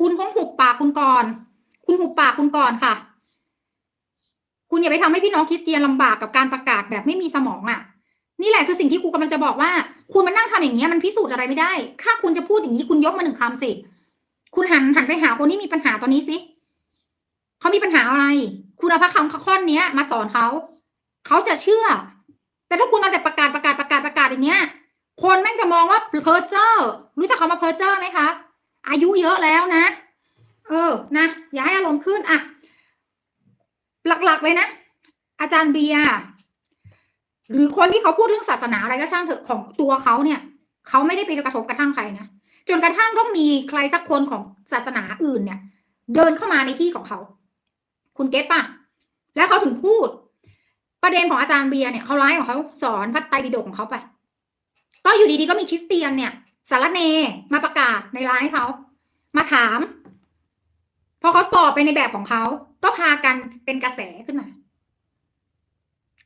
คุณต้องหุบปากคุณก่อน คุณหุบปากคุณก่อนค่ะ คุณอย่าไปทำให้พี่น้องคริสเตียนลำบากกับการประกาศแบบไม่มีสมองอะ่ะ นี่แหละคือสิ่งที่ครูกำลังจะบอกว่า คุณมานั่งทำอย่างเงี้ยมันพิสูจน์อะไรไม่ได้ ถ้าคุณจะพูดอย่างนี้คุณยกมาหนึ่งคำสิ คุณหันหันไปหาคนที่มีปัญหาตอนนี้สิเขามีปัญหาอะไร คุณเอาพระคำข้อเนี้ยมาสอนเขา เขาจะเชื่อ แต่ถ้าคุณเอาแต่ประกาศประกาศประกาศประกาศอย่างเงี้ย คนแม่งจะมองว่าเพอร์เจอร์ รู้จักคำว่าเพอร์เจอร์ไหมคะ อายุเยอะแล้วนะ เออนะอย่าให้อารมณ์ขึ้นอะหลักๆเลยนะ อาจารย์เบียร์หรือคนที่เขาพูดเรื่องศาสนาอะไรก็ช่างเถอะของตัวเขาเนี่ยเขาไม่ได้ไปกระทบกระทั่งใครนะจนกระทั่งต้องมีใครสักคนของศาสนาอื่นเนี่ย เดินเข้ามาในที่ของเขา คุณเก็ตป่ะ แล้วเขาถึงพูด ประเด็นของอาจารย์เบียร์เนี่ยเขาไลฟ์ของเขาสอนพระไตรปิฎกของเขาไป ก็อยู่ดีๆก็มีคริสเตียนเนี่ย สารเนมาประกาศในไลฟ์เขามาถาม พอเขาตอบไปในแบบของเขาก็พากันเป็นกระแสขึ้นมา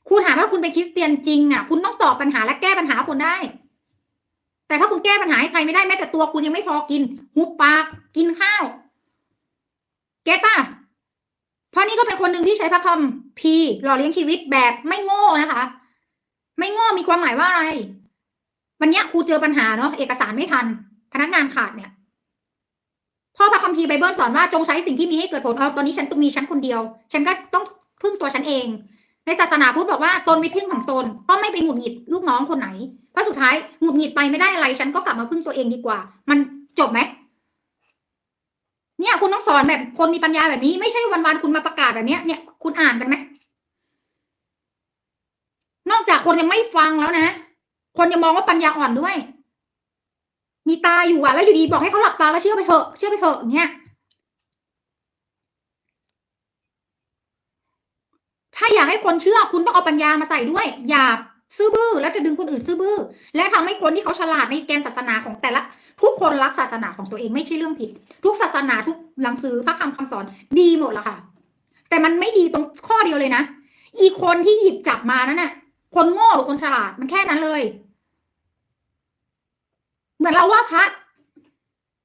คุณถามว่าคุณเป็นคริสเตียนจริงอะ คุณต้องตอบปัญหาและแก้ปัญหาคนได้ แต่ถ้าคุณแก้ปัญหาให้ใครไม่ได้แม้แต่ตัวคุณยังไม่พอกินหุบปากกินข้าวเก็ตป่ะเพราะนี่ก็เป็นคนหนึ่งที่ใช้พระคำพีหล่อเลี้ยงชีวิตแบบไม่โง่นะคะ ไม่โง่มีความหมายว่าอะไร วันนี้ครูเจอปัญหาเนาะเอกสารไม่ทัน พนักงานขาดเนี่ยพ่อพระคัมภีร์ไบเบิลสอนว่าจงใช้สิ่งที่มีให้เกิดผลเอาตอนนี้ฉันต้องมีฉันคนเดียว ฉันก็ต้องพึ่งตัวฉันเอง ในศาสนาพุทธบอกว่าตนไม่พึ่งของตน ก็ไม่ไปหงุดหงิดลูกน้องคนไหนเพราะสุดท้ายหงุดหงิดไปไม่ได้อะไร ฉันก็กลับมาพึ่งตัวเองดีกว่า มันจบไหมเนี่ยคุณต้องสอนแบบคนมีปัญญาแบบนี้ ไม่ใช่วันๆคุณมาประกาศแบบเนี้ยเนี่ย คุณอ่านกันไหมนอกจากคนยังไม่ฟังแล้วนะ คนยังมองว่าปัญญาอ่อนด้วย มีตาอยู่อะแล้วอยู่ดีบอกให้เขาหลับตาแล้วเชื่อไปเถอะเชื่อไปเถอะอย่างเงี้ยถ้าอยากให้คนเชื่อคุณต้องเอาปัญญามาใส่ด้วย อย่าซื่อบื้อ แล้วจะดึงคนอื่นซื่อบื้อ และทำให้คนที่เขาฉลาดในแกนศาสนาของแต่ละ ทุกคนรักศาสนาของตัวเองไม่ใช่เรื่องผิด ทุกศาสนาทุกหนังสือพระคำคำสอนดีหมดละค่ะ แต่มันไม่ดีตรงข้อเดียวเลยนะ อีกคนที่หยิบจับมานั่นน่ะ คนโง่หรือคนฉลาดมันแค่นั้นเลย เหมือนเราว่าพระ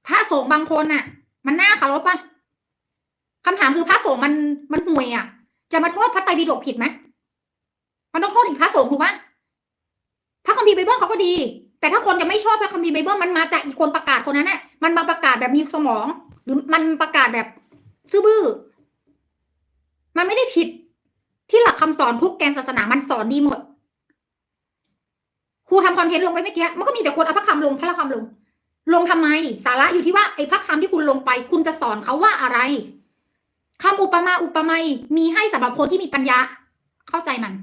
พระสงฆ์บางคนน่ะ มันน่าเคารพปะคำถามคือพระสงฆ์มันมันห่วยอะ จะมาโทษพระไตรปิฎกผิดไหมมันต้องโทษถึงพระสงฆ์ถูกปะพระคัมภีร์ไบเบิลเขาก็ดี แต่ถ้าคนจะไม่ชอบพระคัมภีร์ไบเบิลมันมาจากอีกคนประกาศคนนั้นน่ะมันมาประกาศแบบมีสมอง หรือมันประกาศแบบซื่อบื้อ มันไม่ได้ผิดที่หลักคำสอนทุกแกนศาสนามันสอนดีหมด ครูทำคอนเทนต์ลงไปเมื่อกี้มันก็มีแต่คนเอาพระคำลงพระคำลง ลงทำไม สาระอยู่ที่ว่าไอ้พระคำที่คุณลงไป คุณจะสอนเขาว่าอะไรคำอุปมาอุปไมยมีให้สำหรับคนที่มีปัญญา เข้าใจมัน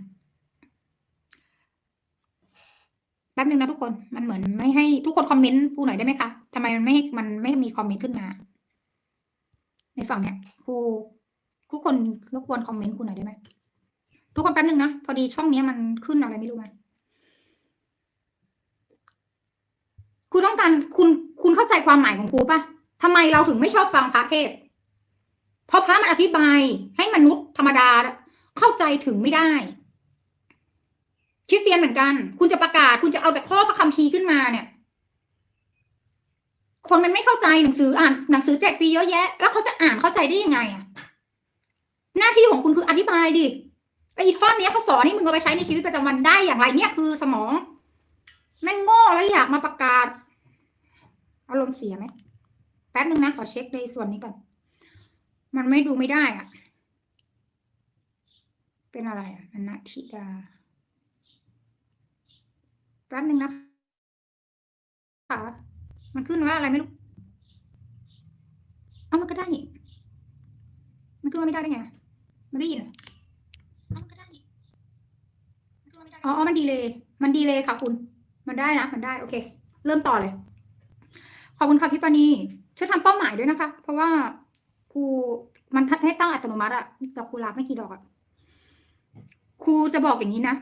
แป๊บนึงนะทุกคนมันเหมือนไม่ให้ทุกคนคอมเมนต์กูหน่อยได้ไหมคะทำไมมันไม่ให้มันไม่มีคอมเมนต์ขึ้นมา ในฝั่งเนี้ยครูทุกคนรบกวนคอมเมนต์กูหน่อยได้ไหมทุกคนแป๊บนึงนะพอดีช่องเนี้ยมันขึ้นอะไรไม่รู้มา คุณต้องการคุณคุณเข้าใจความหมายของครูปะทำไมเราถึงไม่ชอบฟังพระเทศ เพราะพระมันอธิบายให้มนุษย์ธรรมดาเข้าใจถึงไม่ได้ คริสเตียนเหมือนกัน คุณจะประกาศ คุณจะเอาแต่ข้อพระคัมภีร์ขึ้นมาเนี่ย คนมันไม่เข้าใจหนังสืออ่านหนังสือแจกฟรีเยอะแยะ แล้วเขาจะอ่านเข้าใจได้ยังไงอะหน้าที่ของคุณคืออธิบายดิไอ้ข้อเนี้ยเขาสอนให้มึงเอาไปใช้ในชีวิตประจำวันได้อย่างไรเนี่ยคือสมองแม่งโง่แล้วอยากมาประกาศ อารมณ์เสียไหมแป๊บนึงนะขอเช็คในส่วนนี้ก่อน มันไม่ดูไม่ได้อะเป็นอะไรอะอนัทิดาแป๊บนึงนะค่ะมันขึ้นว่าอะไรไม่รู้เอ้ามันก็ได้นี่มันขึ้นว่าไม่ได้ได้ไงมันได้ยินเหรอเอ้ามันก็ได้นี่มันขึ้นว่าไม่ได้อ๋ออ๋อมันดีเลย มันดีเลยค่ะคุณ มันได้นะ มันได้ โอเค เริ่มต่อเลย ขอบคุณค่ะพี่ปานีช่วยทำเป้าหมายด้วยนะคะ เพราะว่าครูมันให้ตั้งอัตโนมัติอะดอกกุหลาบไม่กี่ดอกอะครูจะบอกอย่างนี้นะ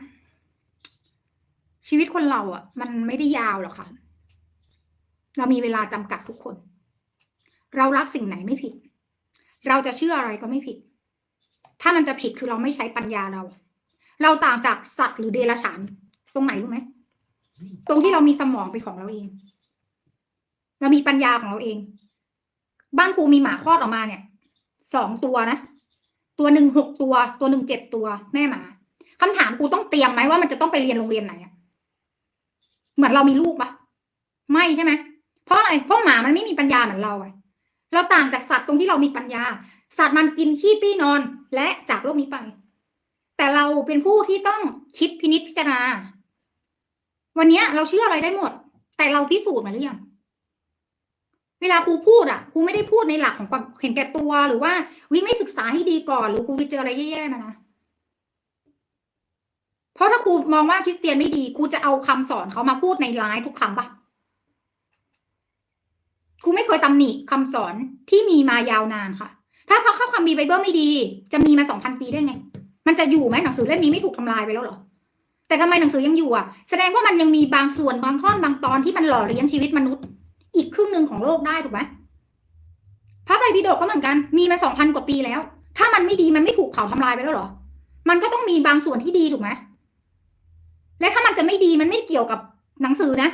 ชีวิตคนเราอะมันไม่ได้ยาวหรอกค่ะ เรามีเวลาจำกัดทุกคน เรารักสิ่งไหนไม่ผิด เราจะเชื่ออะไรก็ไม่ผิด ถ้ามันจะผิดคือเราไม่ใช้ปัญญาเรา เราต่างจากสัตว์หรือเดรัจฉาน ตรงไหนรู้ไหมตรงที่เรามีสมองเป็นของเราเอง เรามีปัญญาของเราเอง บ้านครูมีหมาคลอดออกมาเนี่ยสองตัวนะ ตัวหนึ่งหกตัว ตัวหนึ่งเจ็ดตัวแม่หมาคำถามครูต้องเตรียมไหมว่ามันจะต้องไปเรียนโรงเรียนไหนอะเหมือนเรามีลูกปะไม่ใช่ไหมเพราะอะไรเพราะหมามันไม่มีปัญญาเหมือนเราเราต่างจากสัตว์ตรงที่เรามีปัญญา สัตว์มันกินขี้ปี้นอนและจากโลกนี้ไป แต่เราเป็นผู้ที่ต้องคิดพินิจพิจารณา วันนี้เราเชื่ออะไรได้หมด แต่เราพิสูจน์มาหรือยัง เวลาครูพูดอะครูไม่ได้พูดในหลักของความเห็นแก่ตัวหรือว่าวิไม่ศึกษาให้ดีก่อนหรือครูไปเจออะไรแย่ๆมานะเพราะถ้าครูมองว่าคริสเตียนไม่ดีครูจะเอาคำสอนเขามาพูดในไลฟ์ทุกครั้งปะครูไม่เคยตำหนิคำสอนที่มีมายาวนานค่ะ ถ้าพระเข้าคำมีไบเบิลไม่ดี จะมีมาสองพันปีได้ไง มันจะอยู่ไหมหนังสือเล่มนี้ไม่ถูกทำลายไปแล้วหรอแต่ทำไมหนังสือยังอยู่อะ แสดงว่ามันยังมีบางส่วนบางท่อนบางตอนที่มันหล่อเลี้ยงชีวิตมนุษย์ อีกครึ่งหนึ่งของโลกได้ถูกไหมพระไตรปิฎกก็เหมือนกัน มีมาสองพันกว่าปีแล้ว ถ้ามันไม่ดีมันไม่ถูกเผาทำลายไปแล้วหรอ มันก็ต้องมีบางส่วนที่ดีถูกไหมและถ้ามันจะไม่ดีมันไม่เกี่ยวกับหนังสือนะ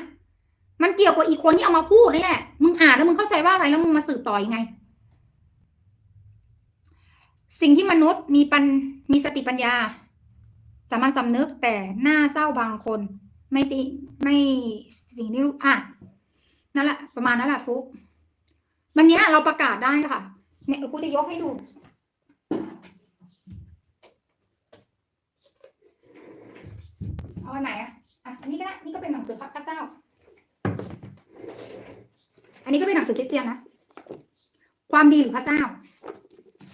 มันเกี่ยวกับอีกคนที่เอามาพูดนี่แหละ มึงอ่านแล้วมึงเข้าใจว่าอะไรแล้วมึงมาสืบต่อยังไง สิ่งที่มนุษย์มีปัญมีสติปัญญา สามัญสำนึกแต่หน้าเศร้าบางคน ไม่สิไม่สิ่งที่อะ นั่นแหละ ประมาณนั้นแหละฟุกวันนี้เราประกาศได้ค่ะ เนี่ยเดี๋ยวกูจะยกให้ดูเอาอันไหนอะอะอันนี้ก็ได้นี่ก็เป็นหนังสือพระเจ้า อันนี้ก็เป็นหนังสือคริสเตียนนะ ความดีหรือพระเจ้า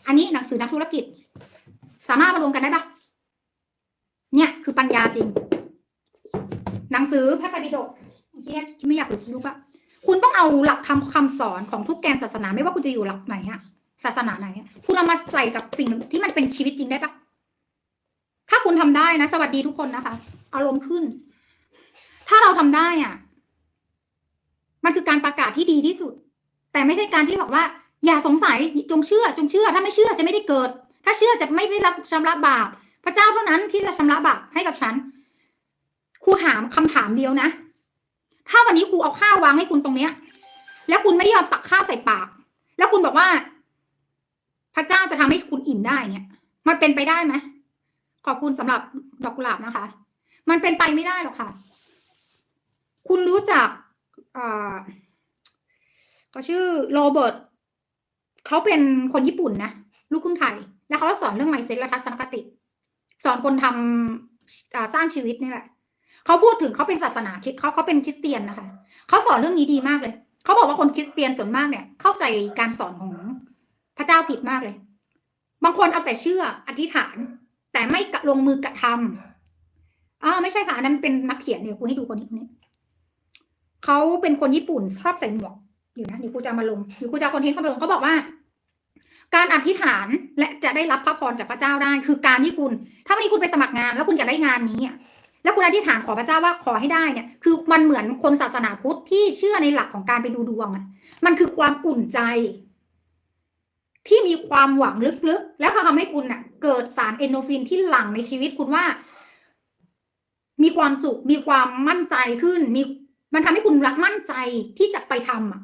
อันนี้หนังสือนักธุรกิจ สามารถมารวมกันได้ปะเนี่ยคือปัญญาจริง หนังสือพระไตรปิฎกที่ไม่อยากรู้ปะ คุณต้องเอาหลักคำคำสอนของทุกแกนศาสนาไม่ว่าคุณจะอยู่หลักไหนฮะศาสนาไหนคุณเอามาใส่กับสิ่งที่มันเป็นชีวิตจริงได้ปะถ้าคุณทำได้นะ สวัสดีทุกคนนะคะ อารมณ์ขึ้น ถ้าเราทำได้อะ มันคือการประกาศที่ดีที่สุด แต่ไม่ใช่การที่บอกว่า อย่าสงสัยจงเชื่อ จงเชื่อ ถ้าไม่เชื่อจะไม่ได้เกิด ถ้าเชื่อจะไม่ได้รับชำระบาปพระเจ้าเท่านั้นที่จะชำระบาปให้กับฉันครูถามคำถามเดียวนะ ถ้าวันนี้ครูเอาข้าววางให้คุณตรงเนี้ย แล้วคุณไม่ยอมตักข้าวใส่ปาก แล้วคุณบอกว่า พระเจ้าจะทำให้คุณอิ่มได้เนี่ย มันเป็นไปได้ไหมขอบคุณสำหรับดอกกุหลาบนะคะ มันเป็นไปไม่ได้หรอกค่ะ คุณรู้จักอ่าเขาชื่อโรเบิร์ตเขาเป็นคนญี่ปุ่นนะลูกครึ่งไทย แล้วเขาสอนเรื่องไมเซ็ตและทัศนคติ สอนคนทำสร้างชีวิตนี่แหละ เขาพูดถึงเขาเป็นศาสนาคริสต์เขาเขาเป็นคริสเตียนนะคะเขาสอนเรื่องนี้ดีมากเลยเขาบอกว่าคนคริสเตียนส่วนมากเนี่ย เข้าใจการสอนของพระเจ้าผิดมากเลย บางคนเอาแต่เชื่ออธิษฐาน แต่ไม่กลงมือกระทำอ้าไม่ใช่ค่ะอันนั้นเป็นนักเขียนเดี๋ยวกูให้ดูคนนี้คนนี้เขาเป็นคนญี่ปุ่นชอบใส่หมวกอยู่นะเดี๋ยวกูจะมาลงเดี๋ยวกูจะคอนเทนต์เข้ามาลงเขาบอกว่า การอธิษฐานและจะได้รับพระพรจากพระเจ้าได้ คือการที่คุณ ถ้าวันนี้คุณไปสมัครงาน แล้วคุณอยากได้งานนี้อะ แล้วคุณอธิษฐานขอพระเจ้าว่าขอให้ได้เนี่ย คือมันเหมือนคนศาสนาพุทธที่เชื่อในหลักของการไปดูดวงอะมันคือความอุ่นใจ ที่มีความหวังลึกๆ แล้วเขาทำให้คุณน่ะ เกิดสารเอนโดฟินที่หลั่งในชีวิตคุณว่า มีความสุข มีความมั่นใจขึ้น มีมันทำให้คุณรักมั่นใจที่จะไปทำอะ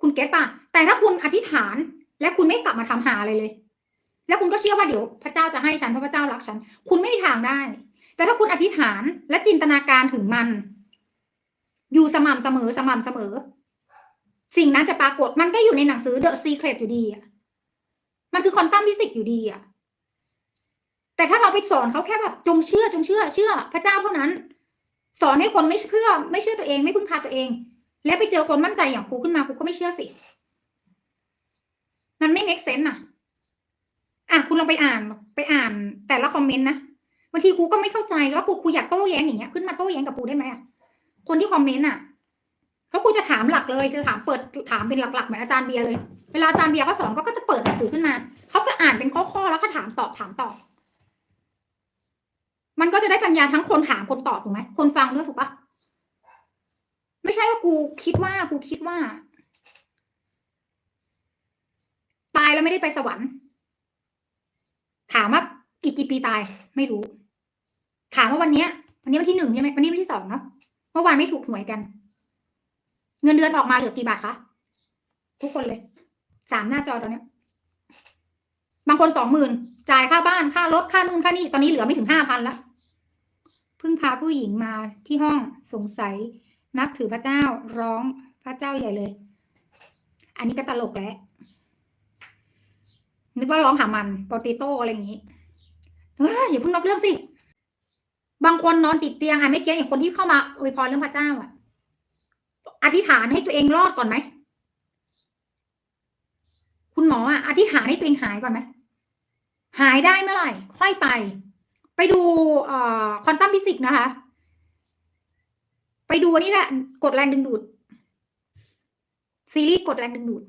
คุณเก็ตป่ะ แต่ถ้าคุณอธิษฐาน และคุณไม่กลับมาทำหาอะไรเลย แล้วคุณก็เชื่อว่าเดี๋ยวพระเจ้าจะให้ฉันเพราะพระเจ้ารักฉัน คุณไม่มีทางได้ แต่ถ้าคุณอธิษฐานและจินตนาการถึงมัน อยู่สม่ำเสมอสม่ำเสมอ สิ่งนั้นจะปรากฏมันก็อยู่ในหนังสือ The Secret อยู่ดีอะมันคือคอนตัมฟิสิกส์อยู่ดีอะแต่ถ้าเราไปสอนเขาแค่แบบจงเชื่อจงเชื่อเชื่อ พระเจ้าเท่านั้น สอนให้คนไม่เชื่อ ไม่เชื่อตัวเอง ไม่พึ่งพาตัวเอง แล้วไปเจอคนมั่นใจอย่างครูขึ้นมาครูก็ไม่เชื่อสิ มันไม่ make sense อะอะคุณลองไปอ่านไปอ่านแต่ละคอมเมนต์นะ บางทีครูก็ไม่เข้าใจแล้วครูครูอยากโต้แย้งอย่างเงี้ยขึ้นมาโต้แย้งกับครูได้ไหมคนที่คอมเมนต์อะเขาครูจะถามหลักเลยจะถามเปิดถามเป็นหลักๆเหมือนอาจารย์เบียร์เลย เวลาอาจารย์เบียร์เขาสอนก็ก็จะเปิดหนังสือขึ้นมาเขาก็อ่านเป็นข้อๆแล้วก็ถามตอบถามตอบมันก็จะได้ปัญญาทั้งคนถามคนตอบถูกไหมคนฟังด้วยถูกปะไม่ใช่ว่ากูคิดว่ากูคิดว่า ตายแล้วไม่ได้ไปสวรรค์ ถามว่า อีกกี่ปีตายไม่รู้ ถามว่าวันเนี้ย วันนี้วันที่หนึ่งใช่ไหมวันนี้วันที่สองเนาะเมื่อวานไม่ถูกหวยกัน เงินเดือนออกมาเหลือกี่บาทคะทุกคนเลยสามหน้าจอตอนนี้บางคนสองหมื่นจ่ายค่าบ้านค่ารถค่านู่นค่านี่ตอนนี้เหลือไม่ถึงห้าพันละเพิ่งพาผู้หญิงมาที่ห้องสงสัย นับถือพระเจ้าร้องพระเจ้าใหญ่เลย อันนี้ก็ตลกแล้วนึกว่าร้องหามันโปเตโต้อะไรอย่างนี้ อย่าเพิ่งนอกเรื่องสิ บางคนนอนติดเตียงอะไม่เกี่ยวอย่างคนที่เข้ามาอวยพรเรื่องพระเจ้าอะ อธิษฐานให้ตัวเองรอดก่อนไหม คุณหมออะอธิษฐานให้ตัวเองหายก่อนไหม หายได้เมื่อไหร่ ค่อยไป ไปดูเอ่อควอนตัมฟิสิกส์นะคะ ไปดูนนี้แหละกดแรงดึงดูด ซีรีส์กดแรงดึงดูด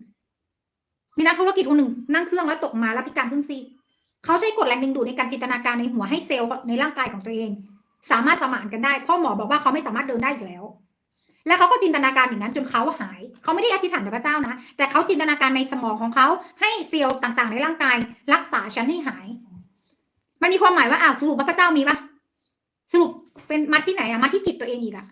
มีนักธุรกิจคนหนึ่งนั่งเครื่องแล้วตกมาแล้วพิการครึ่งซีก เขาใช้กดแรงดึงดูดในการจินตนาการในหัวให้เซลล์ในร่างกายของตัวเอง สามารถสมานกันได้พ่อหมอบอกว่าเขาไม่สามารถเดินได้อีกแล้ว แล้วเขาก็จินตนาการอย่างนั้นจนเขาหาย เขาไม่ได้อธิษฐานต่อพระเจ้านะ แต่เขาจินตนาการในสมองของเขาให้เซลล์ต่างๆ ในร่างกาย รักษาฉันให้หาย มันมีความหมายว่าอ้าวสรุปว่าพระเจ้ามีปะสรุปเป็นมาที่ไหนอะมาที่จิตตัวเองอีกอะ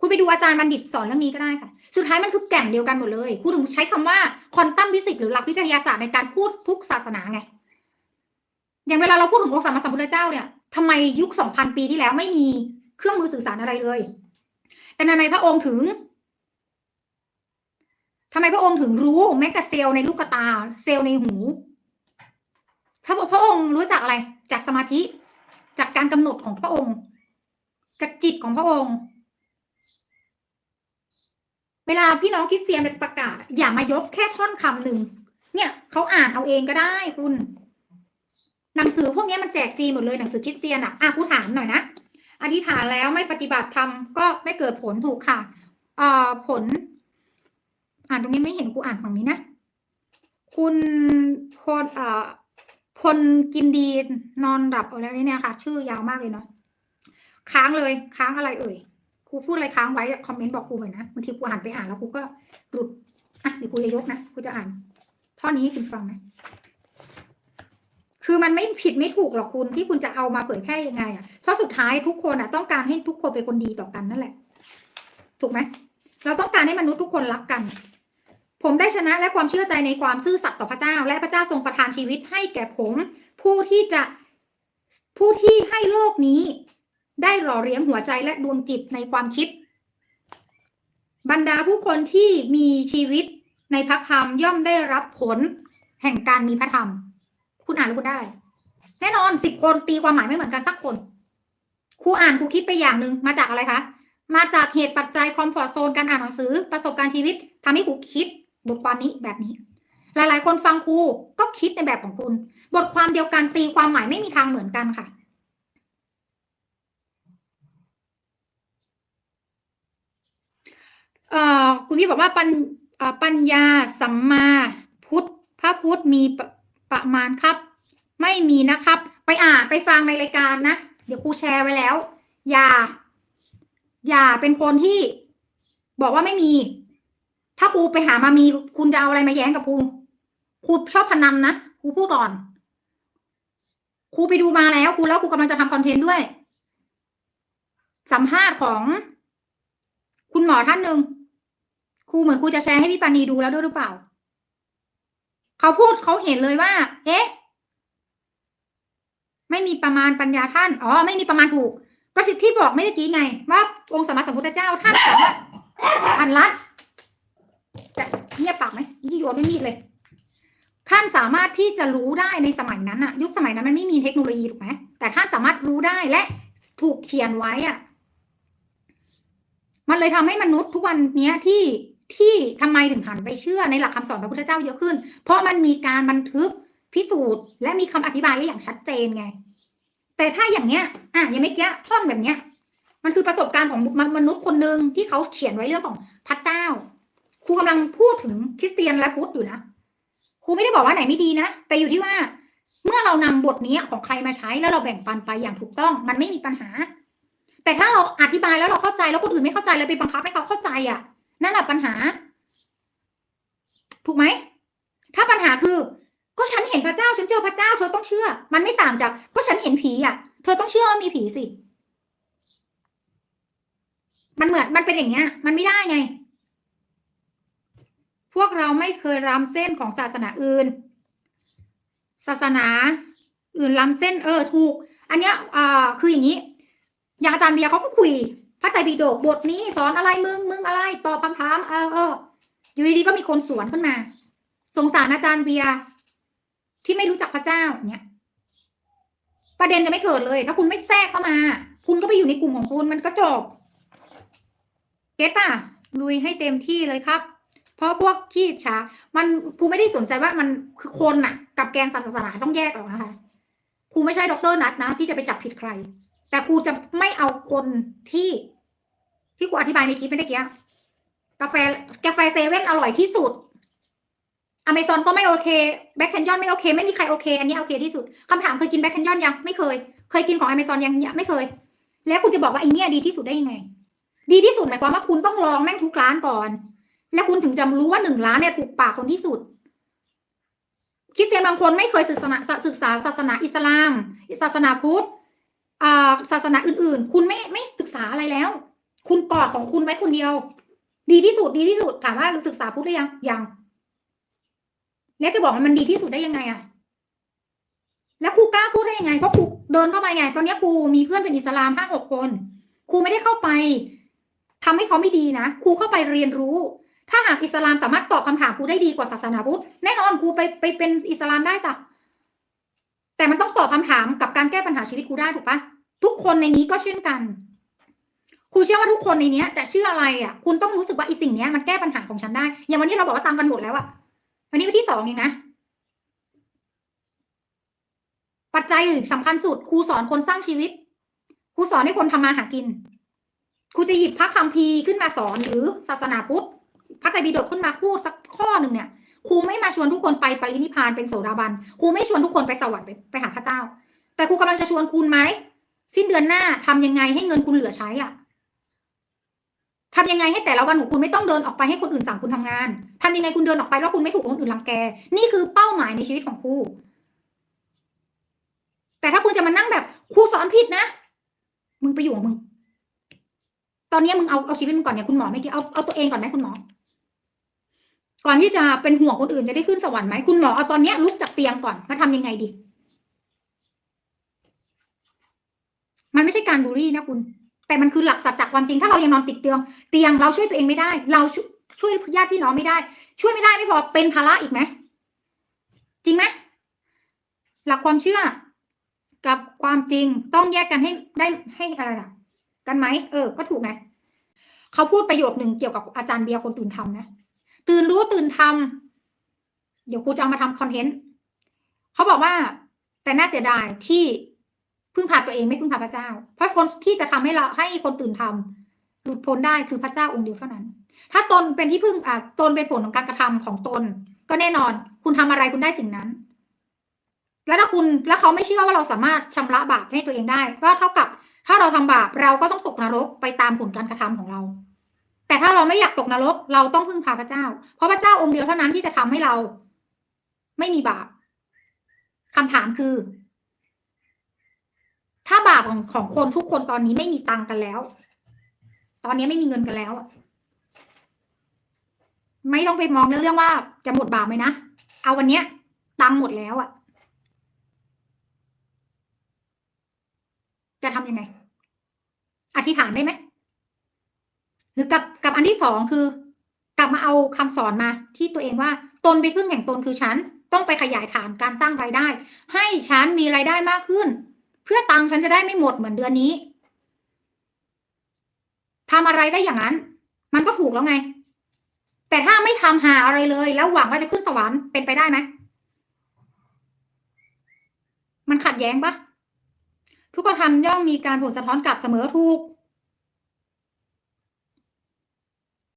คุณไปดูอาจารย์บัณฑิตสอนเรื่องนี้ก็ได้ค่ะ สุดท้ายมันคือแก่นเดียวกันหมดเลยคุณถึงใช้คำว่าควอนตัมฟิสิกส์หรือหลักวิทยาศาสตร์ในการพูดทุกศาสนาไง อย่างเวลาเราพูดถึงองค์สมมาสัมพุทธเจ้าเนี่ยทำไมยุคสองพันปีที่แล้วไม่มีเครื่องมือสื่อสารอะไรเลย แต่ทำไมพระองค์ถึงทำไมพระองค์ถึงรู้แม้แต่เซลล์ในลูกตา เซลล์ในหู ถ้าพระองค์รู้จักอะไร จากสมาธิ จากการกำหนดของพระองค์ จากจิตของพระองค์ เวลาพี่น้องคริสเตียนประกาศ อย่ามายกแค่ท่อนคำหนึ่งเนี่ยเขาอ่านเอาเองก็ได้คุณ หนังสือพวกนี้มันแจกฟรีหมดเลยหนังสือคริสเตียนอะอะกูถามหน่อยนะอธิษฐานแล้วไม่ปฏิบัติธรรมก็ไม่เกิดผลถูกค่ะเอ่อผล อ่านตรงนี้ไม่เห็นกูอ่านฝั่งนี้นะคุณพลเอ่อพลกินดีนอนหลับอะไรเนี่ยค่ะ ชื่อยาวมากเลยเนาะค้างเลยค้างอะไรเอ่ย ครูพูดอะไรค้างไว้คอมเมนต์บอกครูหน่อยนะบางทีครูหันไปอ่านแล้วครูก็หลุดอะเดี๋ยวครูจะยกนะครูจะอ่านท่อนี้ให้คุณฟังนะคือมันไม่ผิดไม่ถูกหรอกคุณที่คุณจะเอามาเผยแพร่ยังไงอะเพราะสุดท้ายทุกคนอะ ต้องการให้ทุกคนเป็นคนดีต่อกันนั่นแหละ ถูกไหมเราต้องการให้มนุษย์ทุกคนรักกัน ผมได้ชนะและความเชื่อใจในความซื่อสัตย์ต่อพระเจ้า และพระเจ้าทรงประทานชีวิตให้แก่ผม ผู้ที่จะผู้ที่ให้โลกนี้ ได้หล่อเลี้ยงหัวใจและดวงจิตในความคิด บรรดาผู้คนที่มีชีวิตในพระคำย่อมได้รับผลแห่งการมีพระธรรม คุณอ่านแล้วคุณได้ แน่นอนสิบคนตีความหมายไม่เหมือนกันสักคนครูอ่านครูคิดไปอย่างหนึ่งมาจากอะไรคะ มาจากเหตุปัจจัยคอมฟอร์ z โซนการอ่านหนังสือประสบการณ์ชีวิตทำให้ครูคิดบทความนี้แบบนี้ หลาย ๆ คนฟังครูก็คิดในแบบของคุณ บทความเดียวกันตีความหมายไม่มีทางเหมือนกันค่ะ เอ่อ คุณพี่บอกว่าปัญปัญญาสัมมาพุทธพระพุทธมีปประมาณครับ ไม่มีนะครับ ไปอ่านไปฟังในรายการนะ เดี๋ยวครูแชร์ไว้แล้ว อย่า อย่าเป็นคนที่บอกว่าไม่มี ถ้าครูไปหามามีคุณจะเอาอะไรมาแย้งกับครูครูชอบพนันนะครูพูดก่อนครูไปดูมาแล้วครูแล้วครูกำลังจะทำคอนเทนต์ด้วย สัมภาษณ์ของ คุณหมอท่านหนึ่ง รูเหมือนครูจะแชร์ให้พี่ปานีดูแล้วด้วยหรือเปล่า เขาพูดเขาเห็นเลยว่า เอ๊ะ ไม่มีประมาณปัญญาท่าน อ๋อ ไม่มีประมาณถูก ก็สิทธิบอกไม่ได้กี้ไง ว่า องค์สมมาสัมพุทธเจ้าท่านสามารถอันรัดจะเงียบปากไหมยี่โยนไม่มีดเลย ท่านสามารถที่จะรู้ได้ในสมัยนั้นอะยุคสมัยนั้นมันไม่มีเทคโนโลยีถูกไหมแต่ท่านสามารถรู้ได้และถูกเขียนไว้อะมันเลยทำให้มนุษย์ทุกวันเนี้ยที่ ที่ทำไมถึงหันไปเชื่อในหลักคำสอนพระพุทธเจ้าเยอะขึ้น เพราะมันมีการบันทึกพิสูจน์ และมีคำอธิบายไว้อย่างชัดเจนไง แต่ถ้าอย่างเนี้ย อะอย่างไม่เกี้ยท่อนแบบเนี้ย มันคือประสบการณ์ของมมนุษย์คนหนึ่งที่เขาเขียนไว้เรื่องของพระเจ้า ครูกำลังพูดถึงคริสเตียนและพุทธอยู่นะ ครูไม่ได้บอกว่าไหนไม่ดีนะ แต่อยู่ที่ว่า เมื่อเรานำบทนี้ของใครมาใช้แล้วเราแบ่งปันไปอย่างถูกต้อง มันไม่มีปัญหา แต่ถ้าเราอธิบายแล้วเราเข้าใจแล้วคนอื่นไม่เข้าใจเลยไปบังคับให้เขาเข้าใจอะ นั่นแหละปัญหา ถูกไหม ถ้าปัญหาคือ ก็ฉันเห็นพระเจ้า ฉันเจอพระเจ้า เธอต้องเชื่อ มันไม่ต่างจาก ก็ฉันเห็นผีอะ เธอต้องเชื่อว่ามีผีสิ มันเหมือนมันเป็นอย่างเงี้ย มันไม่ได้ไง พวกเราไม่เคยรำเส้นของศาสนาอื่น ศาสนาอื่นรำเส้นเออถูก อันเนี้ยอ่าคืออย่างนี้ อย่างอาจารย์เบียร์เขาก็คุย ระไตรปิฎกบทนี้สอนอะไรมึงมึงอะไรตอบคำถามเออเอออยู่ดีๆก็มีคนสวนขึ้นมา สงสารอาจารย์เบียร์ที่ไม่รู้จักพระเจ้าเนี่ยประเด็นจะไม่เกิดเลย ถ้าคุณไม่แทรกเข้ามา คุณก็ไปอยู่ในกลุ่มของคุณมันก็จบเก็ตป่ะลุยให้เต็มที่เลยครับ เพราะพวกขี้ช้ามันครูไม่ได้สนใจว่ามันคือคนน่ะ กับแกนศาสนาต้องแยกออกนะคะครูไม่ใช่ดรนัทนะ ที่จะไปจับผิดใคร แต่ครูจะไม่เอาคนที่ ที่ครูอธิบายในคลิปไม่ได้เกี้กาแฟกาแฟเซเว่นอร่อยที่สุดอเมซอนก็ไม่โอเคแบ็คแคนยอนไม่โอเค ไม่มีใครโอเคอันนี้โอเคที่สุดคำถามเคยกินแบ็คแคนยอนยังไม่เคย เคยกินของอเมซอนยังยังไม่เคย แล้วคุณจะบอกว่าไอเนี้ยดีที่สุดได้ยังไง ดีที่สุดหมายความว่าคุณต้องลองแม่งทุกร้านก่อน แล้วคุณถึงจะรู้ว่าหนึ่งร้านเนี่ยถูกปากคนที่สุดคริสเตียนบางคนไม่เคยศึกษาศึกษาศาสนาอิสลามศาสนาพุทธศาสนาอื่นๆ คุณไม่ไม่ศึกษาอะไรแล้ว คุณกอดของคุณไว้คนเดียว ดีที่สุดดีที่สุดถามว่ารู้ศึกษาพุทธหรือยังยัง แล้วจะบอกว่ามันดีที่สุดได้ยังไงอะแล้วครูกล้าพูดได้ยังไงเพราะครูเดินเข้าไปไง ตอนนี้ครูมีเพื่อนเป็นอิสลามห้าหกคนครูไม่ได้เข้าไปทำให้เขาไม่ดีนะครูเข้าไปเรียนรู้ ถ้าหากอิสลามสามารถตอบคำถามครูได้ดีกว่าศาสนาพุทธแน่นอนครูไปไปเป็นอิสลามได้จ้ะแต่มันต้องตอบคำถามกับการแก้ปัญหาชีวิตครูได้ถูกปะทุกคนในนี้ก็เช่นกัน ครูเชื่อว่าทุกคนในเนี้ย จะเชื่ออะไรอะ คุณต้องรู้สึกว่าไอีสิ่งเนี้ยมันแก้ปัญหาของฉันได้ อย่างวันนี้เราบอกว่าตังค์กันหมดแล้วอะวันนี้วันที่สองเองนะปัจจัยสำคัญสุดครูสอนคนสร้างชีวิตครูสอนให้คนทำมาหากินครูจะหยิบพระคัมภีร์ขึ้นมาสอนหรือศาสนาพุทธพระไตรปิฎกขึ้นมาพูดสักข้อหนึ่งเนี่ยครูไม่มาชวนทุกคนไปปรินิพพานเป็นโสดาบันครูไม่ชวนทุกคนไปสวรรค์ไปไปหาพระเจ้า แต่ครูกำลังจะชวนคุณไหมสิ้นเดือนหน้าทำยังไงให้เงินคุณเหลือใช้อะ ทำยังไงให้แต่ละวันของคุณไม่ต้องเดินออกไปให้คนอื่นสั่งคุณทำงานทำยังไงคุณเดินออกไปแล้วคุณไม่ถูกคนอื่นรังแก นี่คือเป้าหมายในชีวิตของครูแต่ถ้าคุณจะมานั่งแบบครูสอนผิดนะ มึงไปอยู่ของมึง ตอนนี้มึงเอาเอาชีวิตมึงก่อนเนี่ยคุณหมอไม่เกี่ยเอาเอาตัวเองก่อนไหมคุณหมอ ก่อนที่จะเป็นห่วงคนอื่นจะได้ขึ้นสวรรค์ไหมคุณหมอเอาตอนนี้ลุกจากเตียงก่อนมาทำยังไงดี มันไม่ใช่การบูลลี่นะคุณ แต่มันคือหลักสัจจความจริงถ้าเรายังนอนติดเตียง เตียงเราช่วยตัวเองไม่ได้ เราช่วยช่วยญาติพี่น้องไม่ได้ ช่วยไม่ได้ไม่พอเป็นภาระอีกไหมจริงไหมหลักความเชื่อ กับความจริงต้องแยกกันให้ได้ให้อะไรล่ะ กันไหมเออ ก็ถูกไงเขาพูดประโยคหนึ่งเกี่ยวกับอาจารย์เบียร์คนตื่นทำนะตื่นรู้ตื่นทำเดี๋ยวครูจะเอามาทำคอนเทนต์เขาบอกว่าแต่น่าเสียดายที่ พึ่งพาตัวเองไม่พึ่งพาพระเจ้า เพราะคนที่จะทำให้เราให้คนตื่นทำหลุดพ้นได้คือพระเจ้าองค์เดียวเท่านั้น ถ้าตนเป็นที่พึ่งอ่าตนเป็นผลของการกระทำของตน ก็แน่นอน คุณทำอะไรคุณได้สิ่งนั้น แล้วถ้าคุณแล้วเขาไม่เชื่อว่าเราสามารถชำระบาปให้ตัวเองได้ ก็เท่ากับ ถ้าเราทำบาปเราก็ต้องตกนรกไปตามผลการกระทำของเรา แต่ถ้าเราไม่อยากตกนรก เราต้องพึ่งพาพระเจ้า เพราะพระเจ้าองค์เดียวเท่านั้นที่จะทำให้เรา ไม่มีบาปคำถามคือ ถ้าบาปของของคนทุกคนตอนนี้ไม่มีตังกันแล้ว ตอนนี้ไม่มีเงินกันแล้ว ไม่ต้องไปมองเรื่องว่าจะหมดบาปไหมนะ เอาวันเนี้ย ตังหมดแล้วอะจะทำยังไง อธิษฐานได้ไหม หรือกับกับอันที่สองคือกลับมาเอาคำสอนมาที่ตัวเองว่าตนเป็นพึ่งแห่งตนคือฉัน ต้องไปขยายฐานการสร้างรายได้ ให้ฉันมีรายได้มากขึ้น เพื่อตังค์ฉันจะได้ไม่หมดเหมือนเดือนนี้ทำอะไรได้อย่างนั้น มันก็ถูกแล้วไง แต่ถ้าไม่ทำหาอะไรเลย แล้วหวังว่าจะขึ้นสวรรค์เป็นไปได้ไหมมันขัดแย้งปะทุกกระทำย่อมมีการผลสะท้อนกลับเสมอถูก